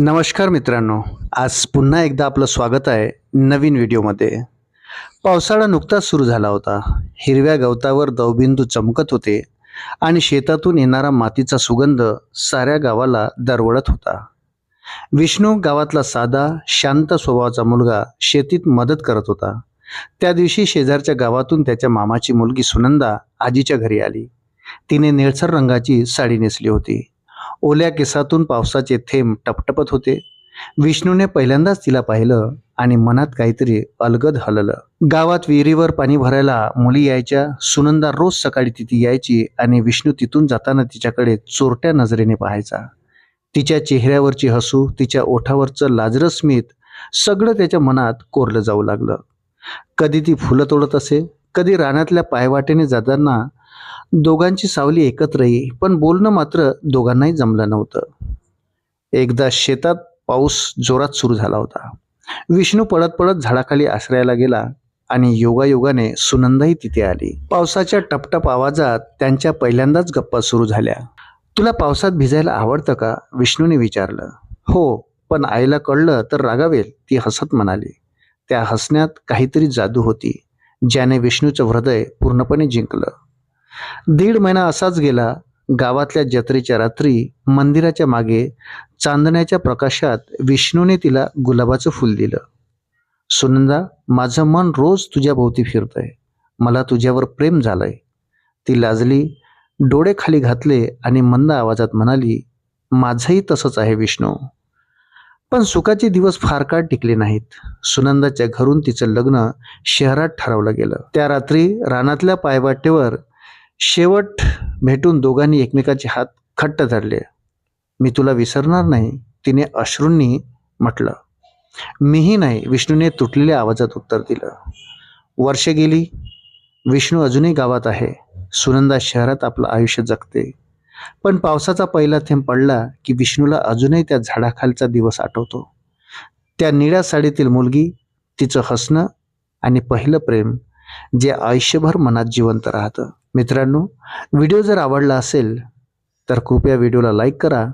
नमस्कार मित्रांनो आज पुन्हा एकदा आपलं स्वागत आहे नवीन व्हिडिओमध्ये. पावसाळा नुकताच सुरू झाला होता. हिरव्या गवतावर दवबिंदू चमकत होते आणि शेतातून येणारा मातीचा सुगंध साऱ्या गावाला दरवळत होता. विष्णू गावातला साधा शांत स्वभावाचा मुलगा शेतीत मदत करत होता. त्या दिवशी शेजारच्या गावातून त्याच्या मामाची मुलगी सुनंदा आजीच्या घरी आली. तिने निळसर रंगाची साडी नेसली होती. ओल्या केसातून पावसाचे थेंब टपटपत होते. विष्णूने पहिल्यांदाच तिला पाहिलं आणि मनात काहीतरी अलगद हललं. गावात विहिरीवर पाणी भरायला मुली यायच्या. सुनंदा रोज सकाळी तिथे यायची आणि विष्णू तिथून जाताना तिच्याकडे चोरट्या नजरेने पाहायचा. तिच्या चेहऱ्यावरची हसू तिच्या ओठावरचं लाजरं स्मित सगळं त्याच्या मनात कोरलं जाऊ लागलं. कधी ती फुलं तोडत असे कधी रानातल्या पायवाटेने जाताना दोघांची सावली एकत्र येई पण बोलणं मात्र दोघांनाही जमलं नव्हतं. एकदा शेतात पाऊस जोरात सुरू झाला होता. विष्णू पळत पळत झाडाखाली आश्रयाला गेला आणि योगायोगाने सुनंदाही तिथे आली. पावसाच्या टपटप आवाजात त्यांच्या पहिल्यांदाच गप्पा सुरू झाल्या. तुला पावसात भिजायला आवडतं का? विष्णूने विचारलं. हो पण आईला कळलं तर रागावेल ती हसत म्हणाली. त्या हसण्यात काहीतरी जादू होती ज्याने विष्णूचं हृदय पूर्णपणे जिंकलं. दीड महिना असाच गेला गावातल्या जत्रेच्या रात्री मंदिराच्या मागे चांदण्याच्या प्रकाशात विष्णूने तिला गुलाबाचं फुल दिलं. सुनंदा माझं मन रोज तुझ्या भोवती फिरतंय. मला तुझ्यावर प्रेम झालंय. ती लाजली डोळे खाली घातले आणि मंद आवाजात म्हणाली माझंही तसंच आहे विष्णू. पण सुखाचे दिवस फार काळ टिकले नाहीत. सुनंदाच्या घरून तिचं लग्न शहरात ठरवलं गेलं. त्या रात्री रानातल्या पायवाटेवर शेवट भेटून दोघांनी एकमेकाचे हात खट्ट धरले. मी तुला विसरणार नाही तिने अश्रूंनी म्हटलं. मीही नाही विष्णूने तुटलेल्या आवाजात उत्तर दिलं. वर्षे गेली विष्णू अजूनही गावात आहे. सुनंदा शहरात आपलं आयुष्य जगते. पण पावसाचा पहिला थेंब पडला की विष्णूला अजूनही त्या झाडाखालचा दिवस आठवतो. त्या निळ्या साडीतील मुलगी तिचं हसणं आणि पहिलं प्रेम जे आयुष्यभर मनात जिवंत राहतं. मित्रांनो व्हिडिओ जर आवडला असेल तर कृपया व्हिडिओला लाईक करा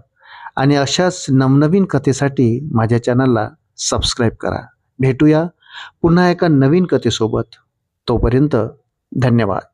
आणि अशाच नवनवीन कथेसाठी माझ्या चॅनलला सबस्क्राईब करा. भेटूया पुन्हा एका नवीन कथेसोबत. तोपर्यंत धन्यवाद.